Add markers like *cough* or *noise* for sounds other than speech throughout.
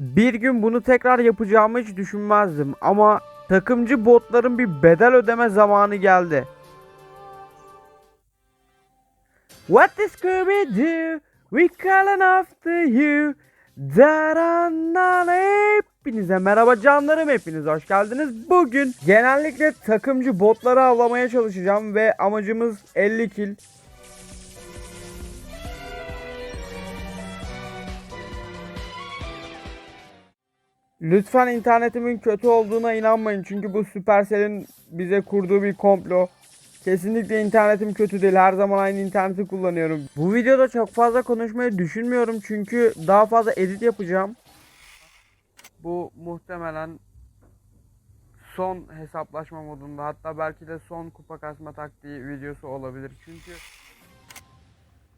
Bir gün bunu tekrar yapacağımı hiç düşünmezdim ama takımcı botların bir bedel ödeme zamanı geldi. What does Scooby do? We calling after you. Darandan hepinize merhaba canlarım hepiniz hoş geldiniz. Bugün genellikle takımcı botları avlamaya çalışacağım ve amacımız 50 kill. Lütfen internetimin kötü olduğuna inanmayın çünkü bu Supercell'in bize kurduğu bir komplo. Kesinlikle internetim kötü değil. Her zaman aynı interneti kullanıyorum. Bu videoda çok fazla konuşmayı düşünmüyorum çünkü daha fazla edit yapacağım. Bu muhtemelen son hesaplaşma modunda hatta belki de son kupa kasma taktiği videosu olabilir. Çünkü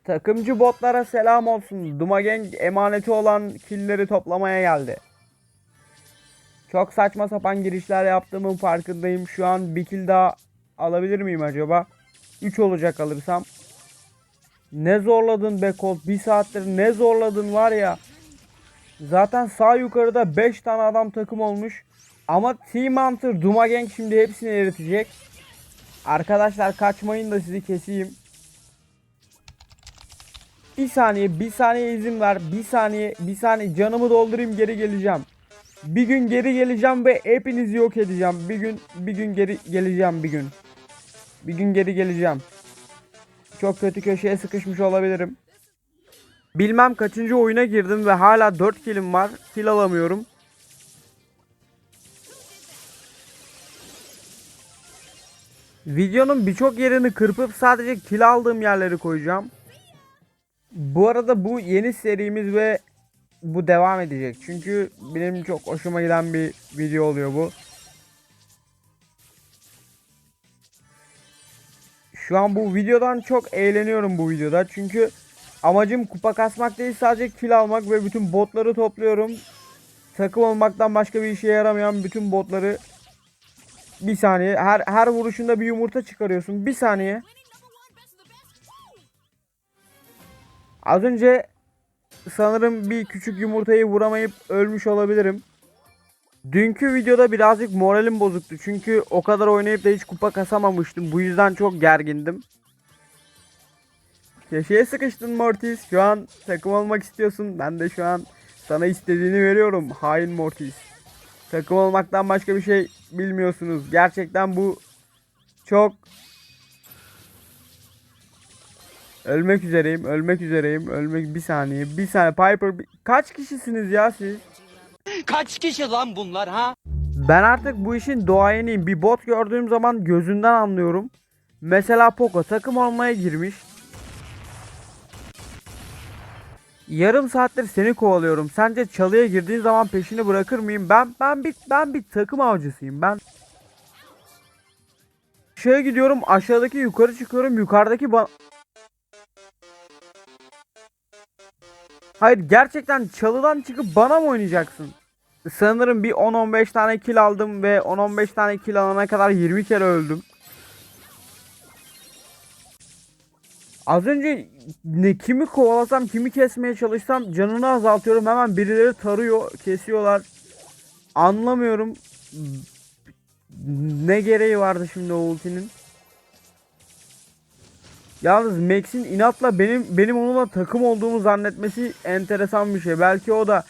takımcı botlara selam olsun. Dumageng emaneti olan killleri toplamaya geldi. Çok saçma sapan girişler yaptığımın farkındayım. Şu an bir kill daha alabilir miyim acaba? 3 olacak alırsam. Ne zorladın be Colt. Bir saattir ne zorladın var ya. Zaten sağ yukarıda 5 tane adam takım olmuş. Ama Team Hunter Dumageng şimdi hepsini eritecek. Arkadaşlar kaçmayın da sizi keseyim. Bir saniye, bir saniye izin ver. Bir saniye, bir saniye canımı doldurayım geri geleceğim. Bir gün geri geleceğim ve hepinizi yok edeceğim. Bir gün bir gün geri geleceğim bir gün. Bir gün geri geleceğim. Çok kötü köşeye sıkışmış olabilirim. Bilmem kaçıncı oyuna girdim ve hala 4 killim var. Kill alamıyorum. Videonun birçok yerini kırpıp sadece kill aldığım yerleri koyacağım. Bu arada bu yeni serimiz ve bu devam edecek. Çünkü benim çok hoşuma giden bir video oluyor bu. Şu an bu videodan çok eğleniyorum bu videoda. Çünkü amacım kupa kasmak değil sadece kill almak ve bütün botları topluyorum. Takım olmaktan başka bir işe yaramayan bütün botları bir saniye her her vuruşunda bir yumurta çıkarıyorsun. Bir saniye. Az önce sanırım bir küçük yumurtayı vuramayıp ölmüş olabilirim. Dünkü videoda birazcık moralim bozuktu. Çünkü o kadar oynayıp da hiç kupa kasamamıştım. Bu yüzden çok gergindim. Köşeye sıkıştın Mortis. Şu an takım olmak istiyorsun. Ben de şu an sana istediğini veriyorum. Hain Mortis. Takım olmaktan başka bir şey bilmiyorsunuz. Gerçekten bu çok Ölmek üzereyim, ölmek üzereyim, ölmek bir saniye, bir saniye. Piper, bir- kaç kişisiniz ya siz? Kaç kişi lan bunlar ha? Ben artık bu işin doğayeniyim. Bir bot gördüğüm zaman gözünden anlıyorum. Mesela Poco takım olmaya girmiş. Yarım saattir seni kovalıyorum. Sence çalıya girdiğin zaman peşini bırakır mıyım? Ben ben bir ben bir takım avcısıyım. Ben Şöyle gidiyorum aşağıdaki yukarı çıkıyorum yukarıdaki ba- Hayır gerçekten çalıdan çıkıp bana mı oynayacaksın? Sanırım bir 10-15 tane kill aldım ve 10-15 tane kill alana kadar 20 kere öldüm. Az önce ne kimi kovalasam, kimi kesmeye çalışsam canını azaltıyorum. Hemen birileri tarıyor, kesiyorlar. Anlamıyorum. Ne gereği vardı şimdi o ultinin? Yalnız Max'in inatla benim benim onunla takım olduğumu zannetmesi enteresan bir şey. Belki o da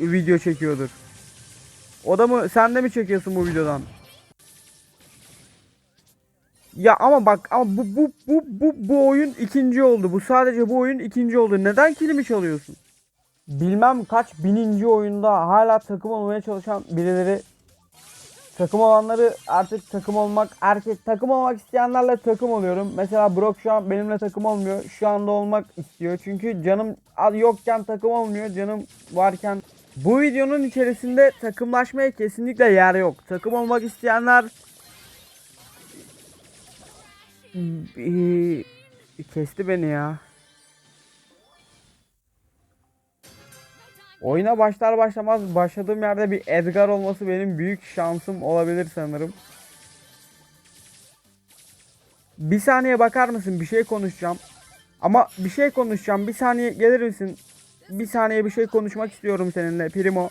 video çekiyordur. O da mı sen de mi çekiyorsun bu videodan? Ya ama bak ama bu bu bu bu bu oyun ikinci oldu. Bu sadece bu oyun ikinci oldu. Neden kilimi çalıyorsun? Bilmem kaç bininci oyunda hala takım olmaya çalışan birileri takım olanları artık takım olmak erkek takım olmak isteyenlerle takım oluyorum. Mesela Brock şu an benimle takım olmuyor. Şu anda olmak istiyor. Çünkü canım yokken takım olmuyor. Canım varken bu videonun içerisinde takımlaşmaya kesinlikle yer yok. Takım olmak isteyenler kesti beni ya. Oyuna başlar başlamaz başladığım yerde bir Edgar olması benim büyük şansım olabilir sanırım. Bir saniye bakar mısın? Bir şey konuşacağım. Ama bir şey konuşacağım. Bir saniye gelir misin? bir saniye bir şey konuşmak istiyorum seninle Primo.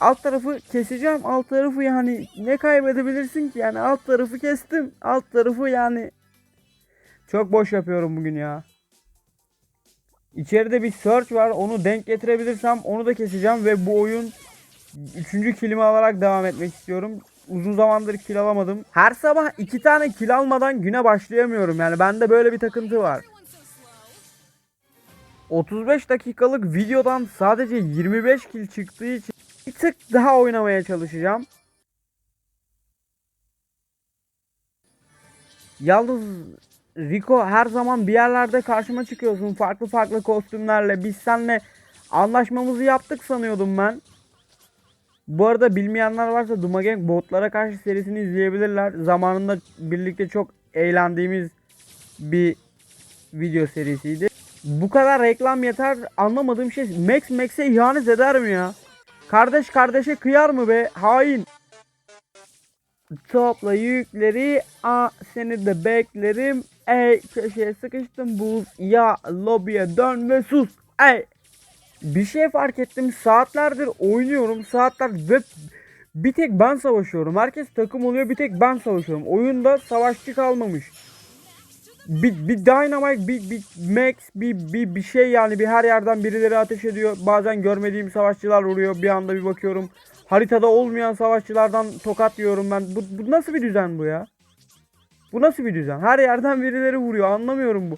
Alt tarafı keseceğim. Alt tarafı yani ne kaybedebilirsin ki? Yani alt tarafı kestim. Alt tarafı yani çok boş yapıyorum bugün ya. İçeride bir search var. Onu denk getirebilirsem onu da keseceğim ve bu oyun üçüncü kilimi alarak devam etmek istiyorum. Uzun zamandır kill alamadım. Her sabah iki tane kill almadan güne başlayamıyorum. Yani bende böyle bir takıntı var. 35 dakikalık videodan sadece 25 kill çıktığı için bir tık daha oynamaya çalışacağım. Yalnız Rico her zaman bir yerlerde karşıma çıkıyorsun farklı farklı kostümlerle. Biz seninle anlaşmamızı yaptık sanıyordum ben. Bu arada bilmeyenler varsa Dumagang botlara karşı serisini izleyebilirler. Zamanında birlikte çok eğlendiğimiz bir video serisiydi. Bu kadar reklam yeter anlamadığım şey Max Max'e ihanet eder mi ya? Kardeş kardeşe kıyar mı be? Hain. Topla yükleri. A seni de beklerim. Ey köşeye sıkıştım buz. Ya lobiye dön ve sus. Ey. Bir şey fark ettim. Saatlerdir oynuyorum. Saatler ve bir tek ben savaşıyorum. Herkes takım oluyor. Bir tek ben savaşıyorum. Oyunda savaşçı kalmamış. Bir, bir Dynamite, bir, bir Max, bir, bir, bir şey yani bir her yerden birileri ateş ediyor. Bazen görmediğim savaşçılar vuruyor. Bir anda bir bakıyorum. Haritada olmayan savaşçılardan tokat yiyorum ben. Bu, bu nasıl bir düzen bu ya? Bu nasıl bir düzen? Her yerden birileri vuruyor. Anlamıyorum bu.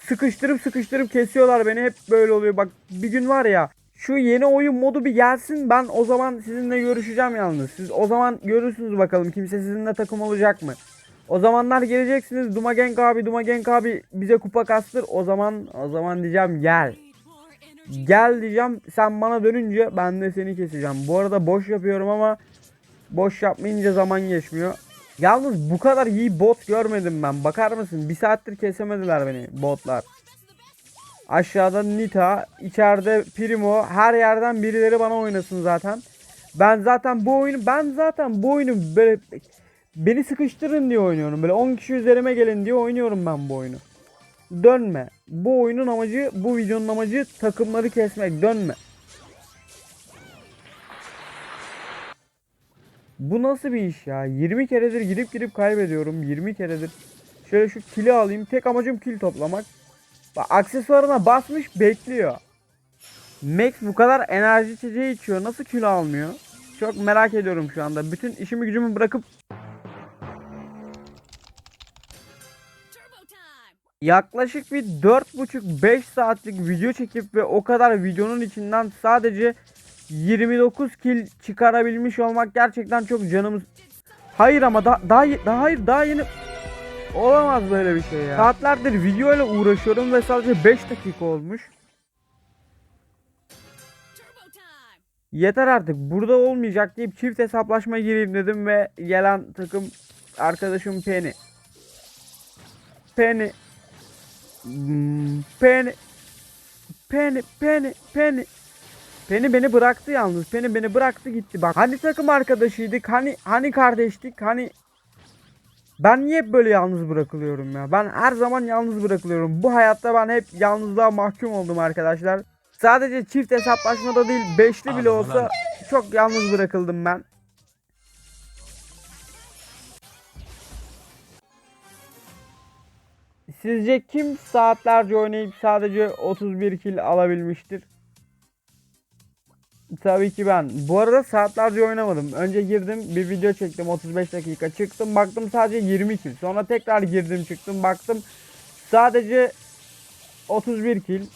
Sıkıştırıp sıkıştırıp kesiyorlar beni. Hep böyle oluyor. Bak bir gün var ya. Şu yeni oyun modu bir gelsin. Ben o zaman sizinle görüşeceğim yalnız. Siz o zaman görürsünüz bakalım. Kimse sizinle takım olacak mı? O zamanlar geleceksiniz. Dumagenk abi, Dumagenk abi bize kupa kastır. O zaman o zaman diyeceğim gel. Gel diyeceğim. Sen bana dönünce ben de seni keseceğim. Bu arada boş yapıyorum ama boş yapmayınca zaman geçmiyor. Yalnız bu kadar iyi bot görmedim ben. Bakar mısın? Bir saattir kesemediler beni botlar. Aşağıda Nita, içeride Primo, her yerden birileri bana oynasın zaten. Ben zaten bu oyunu ben zaten bu oyunu böyle beni sıkıştırın diye oynuyorum. Böyle 10 kişi üzerime gelin diye oynuyorum ben bu oyunu. Dönme. Bu oyunun amacı, bu videonun amacı takımları kesmek. Dönme. Bu nasıl bir iş ya? 20 keredir gidip gidip kaybediyorum. 20 keredir. Şöyle şu kili alayım. Tek amacım kil toplamak. Bak aksesuarına basmış bekliyor. Max bu kadar enerji içeceği içiyor. Nasıl kilo almıyor? Çok merak ediyorum şu anda. Bütün işimi gücümü bırakıp yaklaşık bir 4,5-5 saatlik video çekip ve o kadar videonun içinden sadece 29 kill çıkarabilmiş olmak gerçekten çok canımız... Hayır ama da, daha, daha hayır daha yeni... Olamaz böyle bir şey ya. Saatlerdir video ile uğraşıyorum ve sadece 5 dakika olmuş. Yeter artık burada olmayacak deyip çift hesaplaşma gireyim dedim ve gelen takım arkadaşım Penny. Penny. Penny. Penny, Penny, Penny. Penny beni bıraktı yalnız. Penny beni bıraktı gitti. Bak hani takım arkadaşıydık, hani hani kardeştik, hani ben niye hep böyle yalnız bırakılıyorum ya? Ben her zaman yalnız bırakılıyorum. Bu hayatta ben hep yalnızlığa mahkum oldum arkadaşlar. Sadece çift hesaplaşmada değil, beşli bile olsa çok yalnız bırakıldım ben. Sizce kim saatlerce oynayıp sadece 31 kill alabilmiştir? Tabii ki ben. Bu arada saatlerce oynamadım. Önce girdim bir video çektim 35 dakika çıktım baktım sadece 20 kill. Sonra tekrar girdim çıktım baktım sadece 31 kill.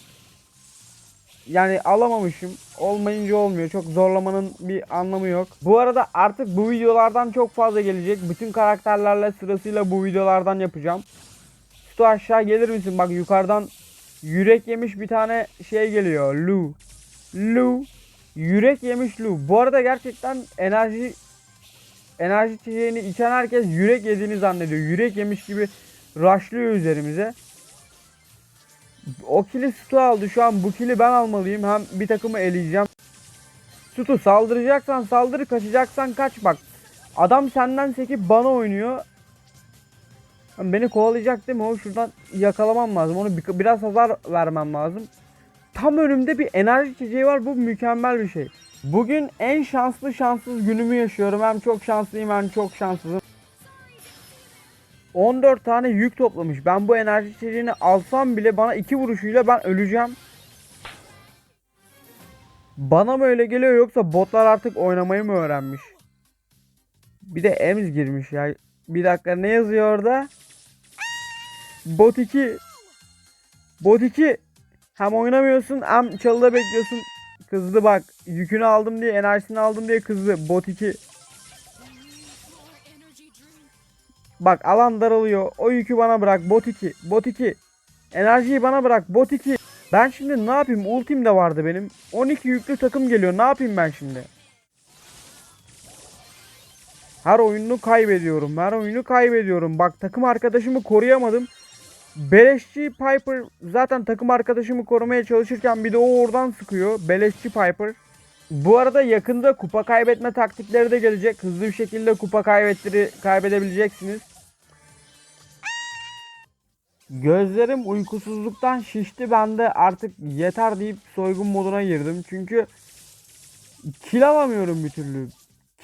Yani alamamışım. Olmayınca olmuyor. Çok zorlamanın bir anlamı yok. Bu arada artık bu videolardan çok fazla gelecek. Bütün karakterlerle sırasıyla bu videolardan yapacağım. Stu aşağı gelir misin? Bak yukarıdan yürek yemiş bir tane şey geliyor. Lu. Lu. Yürek yemiş Lu. Bu arada gerçekten enerji enerji içeceğini içen herkes yürek yediğini zannediyor. Yürek yemiş gibi rushlıyor üzerimize. O kili Stu aldı. Şu an bu kili ben almalıyım. Hem bir takımı eleyeceğim. Stu saldıracaksan saldır, kaçacaksan kaç bak. Adam senden sekip bana oynuyor. Beni kovalayacak değil mi? O şuradan yakalamam lazım. Onu bir- biraz hasar vermem lazım. tam önümde bir enerji içeceği var. Bu mükemmel bir şey. Bugün en şanslı şanssız günümü yaşıyorum. Hem çok şanslıyım hem çok şanssızım. 14 tane yük toplamış. Ben bu enerji içeceğini alsam bile bana iki vuruşuyla ben öleceğim. Bana mı öyle geliyor yoksa botlar artık oynamayı mı öğrenmiş? Bir de Ems girmiş ya. Bir dakika ne yazıyor orada? Bot 2. Bot 2. Hem oynamıyorsun hem çalıda bekliyorsun. Kızdı bak. Yükünü aldım diye enerjisini aldım diye kızdı. Bot 2. Bak alan daralıyor. O yükü bana bırak. Bot 2. Bot 2. Enerjiyi bana bırak. Bot 2. Ben şimdi ne yapayım? Ultim de vardı benim. 12 yüklü takım geliyor. Ne yapayım ben şimdi? Her oyunu kaybediyorum. Her oyunu kaybediyorum. Bak takım arkadaşımı koruyamadım. Beleşçi Piper zaten takım arkadaşımı korumaya çalışırken bir de o oradan sıkıyor. Beleşçi Piper. Bu arada yakında kupa kaybetme taktikleri de gelecek. Hızlı bir şekilde kupa kaybettiri kaybedebileceksiniz. Gözlerim uykusuzluktan şişti. Ben de artık yeter deyip soygun moduna girdim. Çünkü kill alamıyorum bir türlü.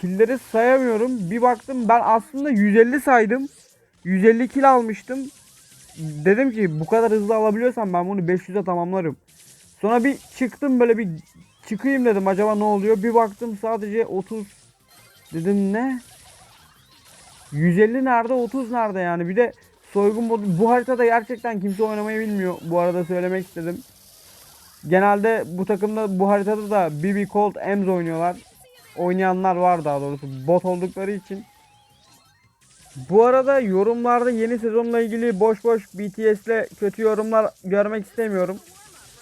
Killleri sayamıyorum. Bir baktım ben aslında 150 saydım. 150 kill almıştım. Dedim ki bu kadar hızlı alabiliyorsam ben bunu 500'e tamamlarım. Sonra bir çıktım böyle bir çıkayım dedim acaba ne oluyor. Bir baktım sadece 30. Dedim ne? 150 nerede 30 nerede yani bir de soygun modu bu haritada gerçekten kimse oynamayı bilmiyor. Bu arada söylemek istedim. Genelde bu takımda bu haritada da BB Colt Ems oynuyorlar. Oynayanlar var daha doğrusu bot oldukları için. Bu arada yorumlarda yeni sezonla ilgili boş boş BTS'le kötü yorumlar görmek istemiyorum.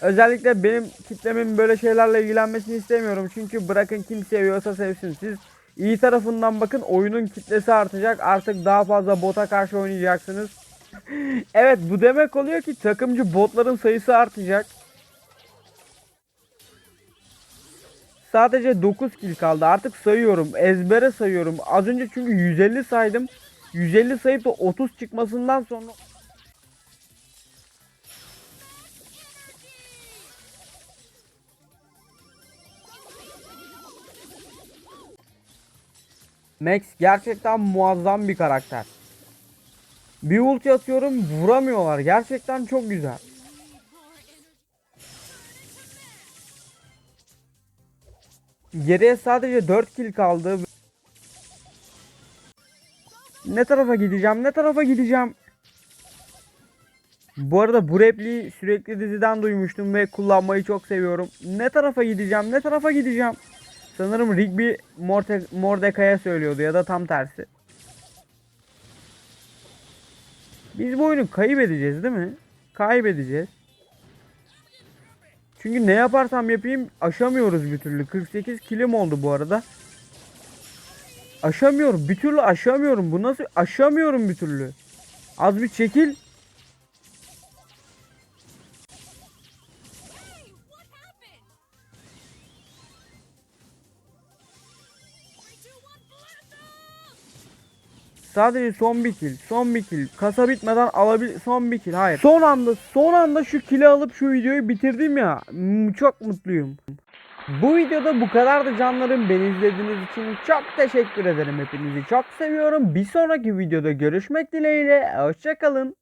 Özellikle benim kitlemin böyle şeylerle ilgilenmesini istemiyorum. Çünkü bırakın kim seviyorsa sevsin. Siz iyi tarafından bakın oyunun kitlesi artacak. Artık daha fazla bota karşı oynayacaksınız. *laughs* evet bu demek oluyor ki takımcı botların sayısı artacak. Sadece 9 kill kaldı. Artık sayıyorum. Ezbere sayıyorum. Az önce çünkü 150 saydım. 150 sayıp da 30 çıkmasından sonra Max gerçekten muazzam bir karakter. Bir ulti atıyorum vuramıyorlar. Gerçekten çok güzel. Geriye sadece 4 kill kaldı. Ne tarafa gideceğim? Ne tarafa gideceğim? Bu arada bu repliği sürekli diziden duymuştum ve kullanmayı çok seviyorum. Ne tarafa gideceğim? Ne tarafa gideceğim? Sanırım Rigby Morte Mordecai'ye söylüyordu ya da tam tersi. Biz bu oyunu kaybedeceğiz değil mi? Kaybedeceğiz. Çünkü ne yaparsam yapayım aşamıyoruz bir türlü. 48 kilim oldu bu arada. Aşamıyorum. Bir türlü aşamıyorum. Bu nasıl? Aşamıyorum bir türlü. Az bir çekil. Sadece son bir kill. Son bir kill. Kasa bitmeden alabil son bir kill. Hayır. Son anda son anda şu kill'i alıp şu videoyu bitirdim ya. Çok mutluyum. Bu videoda bu kadardı canlarım. Beni izlediğiniz için çok teşekkür ederim. Hepinizi çok seviyorum. Bir sonraki videoda görüşmek dileğiyle. Hoşçakalın.